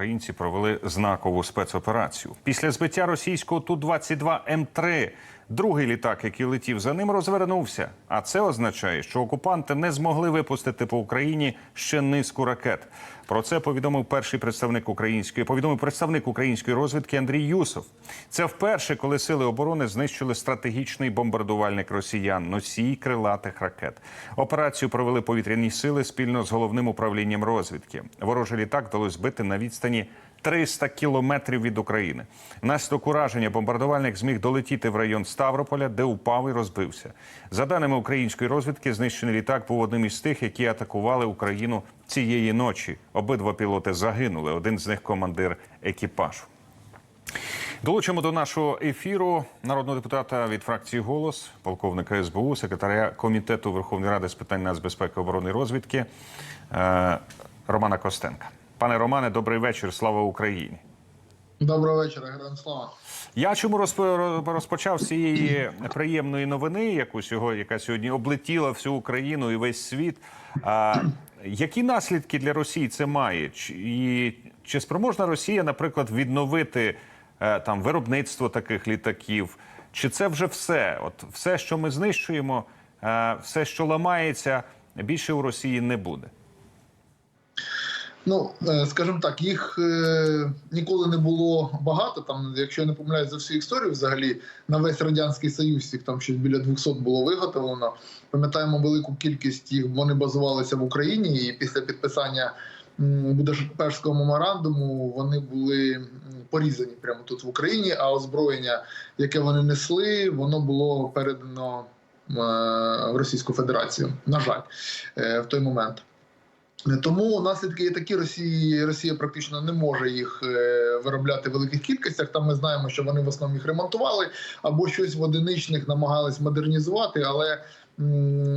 українці провели знакову спецоперацію. Після збиття російського Ту-22 М3 другий літак, який летів за ним, розвернувся. А це означає, що окупанти не змогли випустити по Україні ще низку ракет. Про це повідомив перший представник української повідомив представник української розвідки Андрій Юсов. Це вперше, коли сили оборони знищили стратегічний бомбардувальник росіян носій крилатих ракет. Операцію провели повітряні сили спільно з головним управлінням розвідки. Ворожий літак вдалося збити на відстані 300 кілометрів від України. Внаслідок ураження бомбардувальник зміг долетіти в район Ставрополя, де упав і розбився. За даними української розвідки, знищений літак був одним із тих, які атакували Україну цієї ночі. Обидва пілоти загинули. Один з них командир екіпажу. Долучимо до нашого ефіру народного депутата від фракції Голос, полковника СБУ, секретаря комітету Верховної Ради з питань нацбезпеки, оборони і розвідки е, Романа Костенка. Пане Романе, добрий вечір. Слава Україні. Доброго вечора, героям слава. Я чому розпочав з цієї приємної новини, яку сьогодні, яка сьогодні облетіла всю Україну і весь світ. А, які наслідки для Росії це має? Чи, і, чи спроможна Росія, наприклад, відновити е, там виробництво таких літаків? Чи це вже все? От все, що ми знищуємо, е, все, що ламається, більше у Росії не буде. Ну, е, скажімо так, їх е, ніколи не було багато. Там, якщо я не помиляюсь за всю історію, взагалі на весь радянський союз їх там щось біля 200 було виготовлено. Пам'ятаємо велику кількість їх. Вони базувалися в Україні, і після підписання Будапештського меморандуму вони були порізані прямо тут в Україні. А озброєння, яке вони несли, воно було передано е, в Російську Федерацію. На жаль, в той момент. Тому наслідки є такі: Росії Росія практично не може їх е, виробляти в великих кількостях. Там ми знаємо, що вони в основному їх ремонтували або щось в одиничних намагались модернізувати, але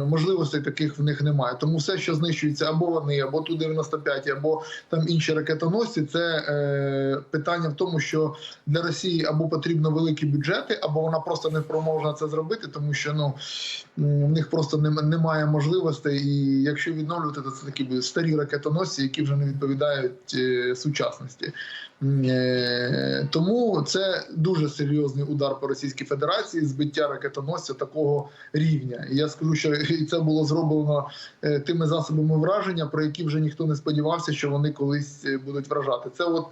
можливостей таких в них немає. Тому все, що знищується, або вони, або ту 95 або там інші ракетоносці, це е, питання в тому, що для Росії або потрібно великі бюджети, або вона просто не спроможна це зробити, тому що ну в них просто немає можливостей. І якщо відновлювати, то це такі старі ракетоносці, які вже не відповідають е, сучасності. Е, Тому це дуже серйозний удар по Російській Федерації, збиття ракетоносця такого рівня. Я скажу, що і це було зроблено е, тими засобами враження, про які вже ніхто не сподівався, що вони колись е, будуть вражати. Це от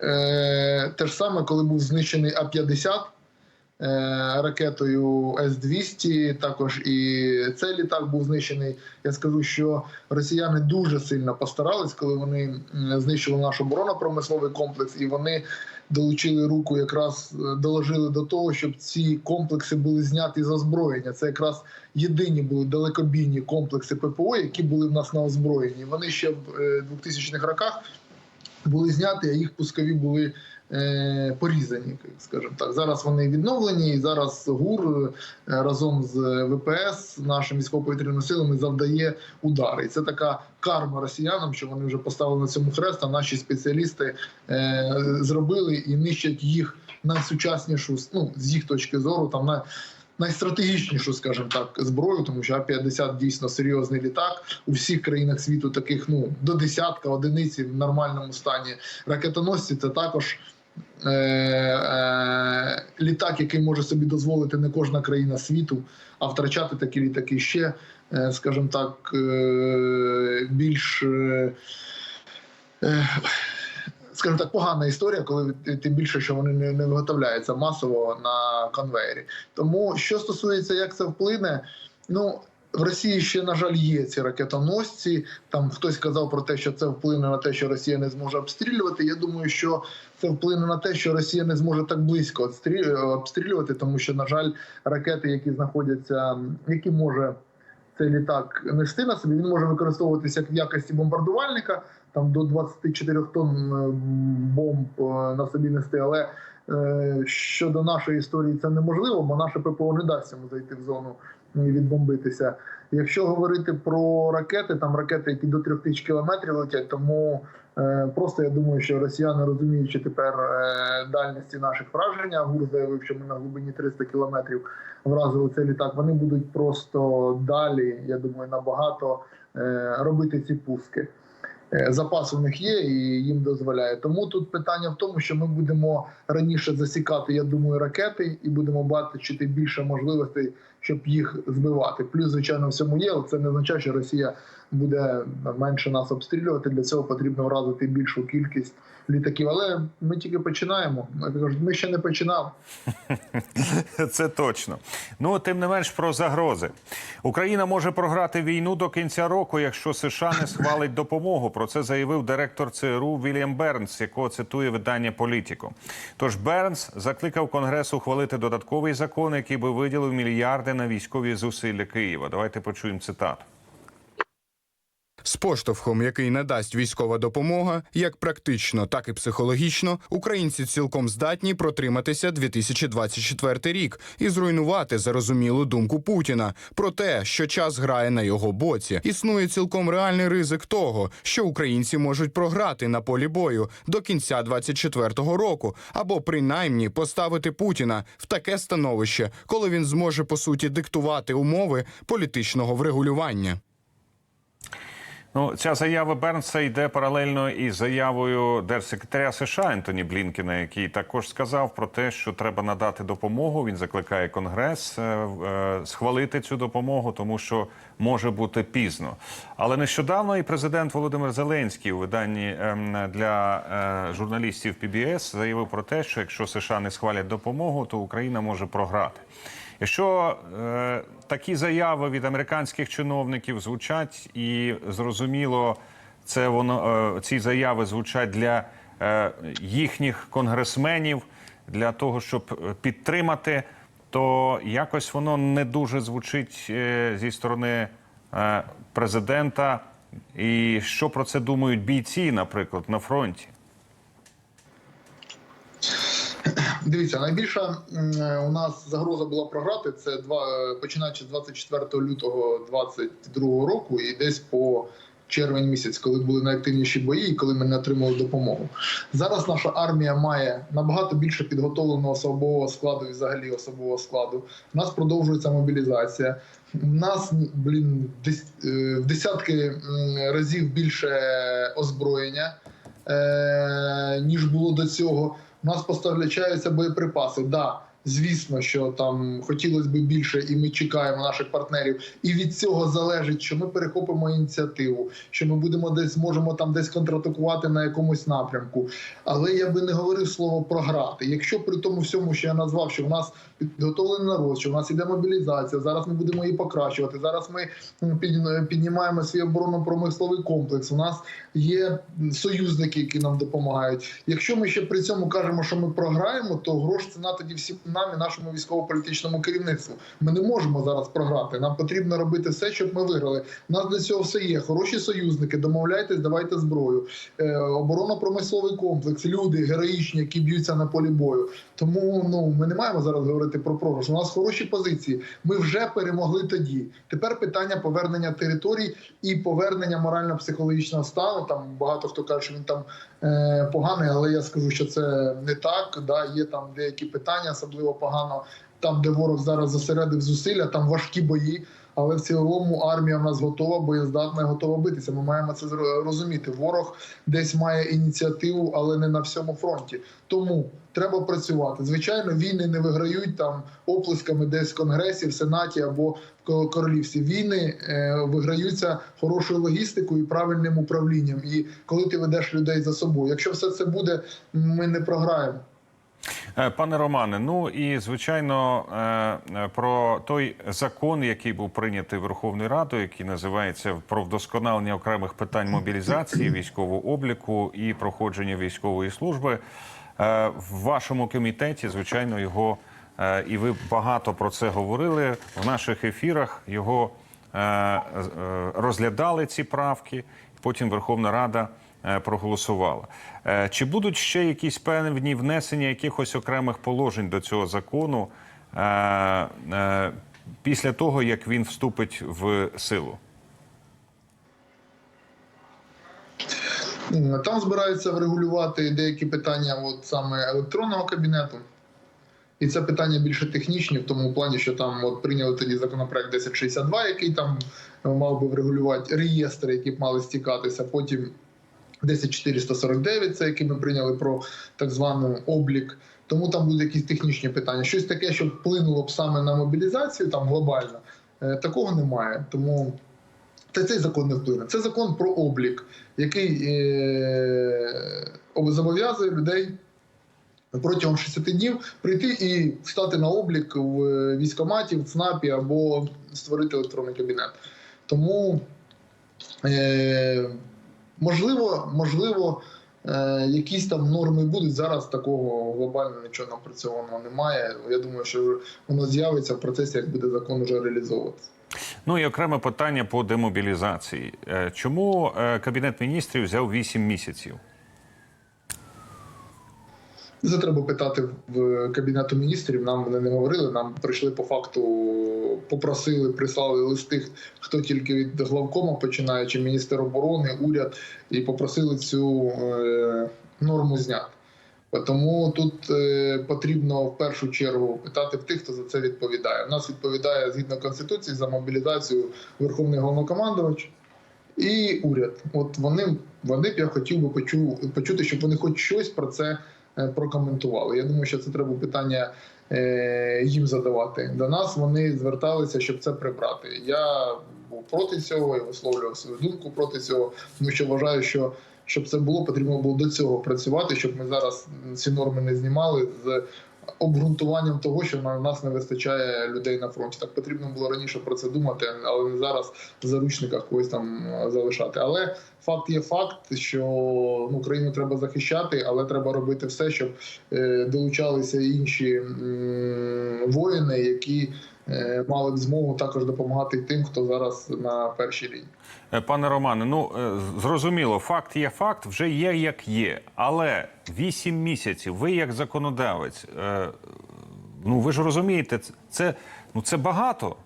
е, те ж саме, коли був знищений А-50 е, ракетою С-200, також і цей літак був знищений. Я скажу, що росіяни дуже сильно постарались, коли вони знищили наш оборонно-промисловий комплекс, і вони долучили руку, якраз е, доложили до того, щоб ці комплекси були зняті з озброєння. Це якраз єдині були далекобійні комплекси ППО, які були в нас на озброєнні. Вони ще в е, 2000-х роках були зняті, а їх пускові були е, порізані, скажімо так. Зараз вони відновлені, і зараз ГУР е, разом з ВПС, нашими військово-повітряними силами, завдає удари. І це така карма росіянам, що вони вже поставили на цьому хрест, а наші спеціалісти е, зробили і нищать їх найсучаснішу, ну, з їх точки зору, там на найстратегічнішу, скажімо так, зброю, тому що А-50 дійсно серйозний літак. У всіх країнах світу таких ну до десятка одиниці в нормальному стані. Ракетоносці це також. Е, е, літак, який може собі дозволити не кожна країна світу, а втрачати такі літаки ще, е, скажімо так, е, більш е, е, скажімо так, погана історія, коли тим більше, що вони не, не виготовляються масово на конвейері. Тому що стосується, як це вплине, ну. В Росії ще, на жаль, є ці ракетоносці. Там хтось казав про те, що це вплине на те, що Росія не зможе обстрілювати. Я думаю, що це вплине на те, що Росія не зможе так близько отстрі- обстрілювати, тому що, на жаль, ракети, які знаходяться, які може цей літак нести на собі, він може використовуватися як в якості бомбардувальника, там до 24 тонн е, бомб е, на собі нести. Але е, щодо нашої історії це неможливо, бо наше ППО не дасть йому зайти в зону відбомбитися. Якщо говорити про ракети, там ракети, які до 3000 кілометрів летять, тому е, просто я думаю, що росіяни розуміючи тепер е, дальності наших враження, ГУР заявив, що ми на глибині 300 кілометрів вразили цей літак. Вони будуть просто далі, я думаю, набагато е, робити ці пуски. запас у них є, і їм дозволяє. Тому тут питання в тому, що ми будемо раніше засікати, я думаю, ракети, і будемо бачити більше можливостей, щоб їх збивати. Плюс, звичайно, в цьому є. Це не означає, що Росія буде менше нас обстрілювати. Для цього потрібно вразити більшу кількість літаків. Але ми тільки починаємо. Ми ще не починали. Це точно. Ну тим не менш про загрози. Україна може програти війну до кінця року, якщо США не схвалить допомогу. Про це заявив директор ЦРУ Вільям Бернс, якого цитує видання Політіко. Тож Бернс закликав Конгрес ухвалити додатковий закон, який би виділив мільярди на військові зусилля Києва. Давайте почуємо цитату. З поштовхом, який надасть військова допомога, як практично, так і психологічно, українці цілком здатні протриматися 2024 рік і зруйнувати зарозумілу думку Путіна про те, що час грає на його боці. Існує цілком реальний ризик того, що українці можуть програти на полі бою до кінця 2024 року, або принаймні поставити Путіна в таке становище, коли він зможе по суті диктувати умови політичного врегулювання. Ну, ця заява Бернса йде паралельно із заявою держсекретаря США Ентоні Блінкена, який також сказав про те, що треба надати допомогу. Він закликає Конгрес е, е, схвалити цю допомогу, тому що може бути пізно. Але нещодавно і президент Володимир Зеленський у виданні ем, для е, журналістів PBS заявив про те, що якщо США не схвалять допомогу, то Україна може програти. Якщо е, такі заяви від американських чиновників звучать, і зрозуміло, це воно е, ці заяви звучать для е, їхніх конгресменів для того, щоб підтримати, то якось воно не дуже звучить е, зі сторони е, президента. І що про це думають бійці, наприклад, на фронті? Дивіться, найбільша е, у нас загроза була програти. Це два починаючи з 24 лютого 2022 року, і десь по червень місяць, коли були найактивніші бої, і коли ми не отримали допомогу. Зараз наша армія має набагато більше підготовленого особового складу і взагалі особового складу. У нас продовжується мобілізація. У нас блін е, в десятки разів більше озброєння е, ніж було до цього. У нас поставляються боєприпаси. Да, звісно, що там хотілося б більше, і ми чекаємо наших партнерів. І від цього залежить, що ми перехопимо ініціативу, що ми будемо десь можемо там десь контратакувати на якомусь напрямку. Але я би не говорив слово програти. Якщо при тому всьому, що я назвав, що в нас підготовлений народ, що в нас іде мобілізація, зараз ми будемо її покращувати. Зараз ми піднімаємо свій оборонно-промисловий комплекс. У нас є союзники, які нам допомагають. Якщо ми ще при цьому кажемо, що ми програємо, то грош ціна тоді всім нам і нашому військово-політичному керівництву. Ми не можемо зараз програти. Нам потрібно робити все, щоб ми виграли. У нас для цього все є. Хороші союзники, домовляйтесь, давайте зброю. Е, оборонно-промисловий комплекс, люди героїчні, які б'ються на полі бою. Тому ну ми не маємо зараз говорити про програш. У нас хороші позиції. Ми вже перемогли тоді. Тепер питання повернення територій і повернення морально-психологічного стану. Там багато хто каже, що він там поганий, але я скажу, що це не так. Да, є там деякі питання, особливо погано. Там, де ворог зараз зосередив зусилля, там важкі бої. Але в цілому армія в нас готова, боєздатна, готова битися. Ми маємо це розуміти. Ворог десь має ініціативу, але не на всьому фронті. Тому треба працювати. Звичайно, війни не виграють там оплесками десь в конгресі, в сенаті або в королівстві. Війни е, виграються хорошою логістикою і правильним управлінням. І коли ти ведеш людей за собою, якщо все це буде, ми не програємо. Е, Пане Романе, ну і звичайно е, е, про той закон, який був прийнятий Верховною Радою, який називається про вдосконалення окремих питань мобілізації, військового обліку і проходження військової служби. В вашому комітеті, звичайно, його і ви багато про це говорили в наших ефірах. Його розглядали ці правки. Потім Верховна Рада проголосувала. Е, Чи будуть ще якісь певні внесення якихось окремих положень до цього закону е, е, після того, як він вступить в силу? Там збираються врегулювати деякі питання, от саме електронного кабінету. І це питання більше технічні, в тому плані, що там от прийняли тоді законопроект 1062, який там мав би врегулювати реєстри, які б мали стікатися. Потім 10449, це який ми прийняли про так званий облік. Тому там будуть якісь технічні питання. Щось таке, що вплинуло б саме на мобілізацію, там глобально, е, такого немає. Тому та цей закон не вплине. Це закон про облік, який е, зобов'язує людей протягом 60 днів прийти і стати на облік в військкоматі, в ЦНАПі або створити електронний кабінет. Тому е, можливо, можливо, е, якісь там норми будуть. Зараз такого глобально нічого напрацьованого немає. Я думаю, що воно з'явиться в процесі, як буде закон вже реалізовуватися. Ну і окреме питання по демобілізації. Е, Чому е, кабінет міністрів взяв 8 місяців? Це треба питати в кабінету міністрів. Нам вони не говорили. Нам прийшли по факту, попросили, прислали листи, хто тільки від главкома, починаючи міністр оборони, уряд, і попросили цю е, норму зняти. Тому тут е, потрібно в першу чергу питати в тих, хто за це відповідає. У нас відповідає згідно конституції за мобілізацію Верховний головнокомандувач і уряд. От вони, вони б я хотів би почу, почути, щоб вони хоч щось про це е, прокоментували. Я думаю, що це треба питання е, їм задавати. До нас вони зверталися, щоб це прибрати. Я був проти цього і висловлював свою думку проти цього, тому що вважаю, що щоб це було, потрібно було до цього працювати, щоб ми зараз ці норми не знімали з обґрунтуванням того, що на нас не вистачає людей на фронті. Так потрібно було раніше про це думати, але не зараз в заручниках когось там е, залишати. Але факт є факт, що ну, країну треба захищати, але треба робити все, щоб е, долучалися інші воїни, які мали б змогу також допомагати тим, хто зараз на першій лінії. Е, Пане Романе, ну е, зрозуміло, факт є факт, вже є як є. Але 8 місяців, ви як законодавець, е, ну ви ж розумієте, це- ну, це багато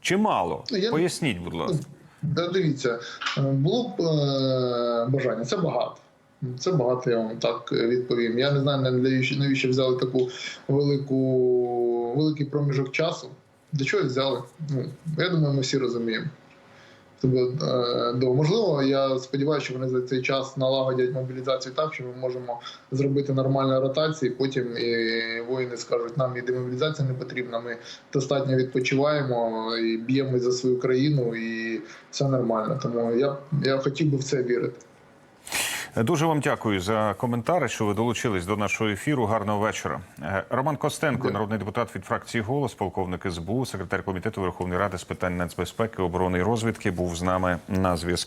чи мало? Ну, я- Поясніть, будь ласка. Да, дивіться, е, було б е, бажання, це багато. Це багато, я вам так відповім. Я не знаю, навіщо, навіщо взяли таку велику, великий проміжок часу. Для чого взяли? Ну, я думаю, ми всі розуміємо. Тобто, е, можливо, я сподіваюся, що вони за цей час налагодять мобілізацію так, що ми можемо зробити нормальну ротацію. Потім і воїни скажуть, нам і демобілізація не потрібна. Ми достатньо відпочиваємо і б'ємось за свою країну, і все нормально. Тому я, я хотів би в це вірити. Дуже вам дякую за коментари, що ви долучились до нашого ефіру. Гарного вечора. Е, Роман Костенко, Дякую. народний депутат від фракції Голос, полковник СБУ, секретар комітету Верховної Ради з питань нацбезпеки, оборони і розвідки, був з нами на зв'язку.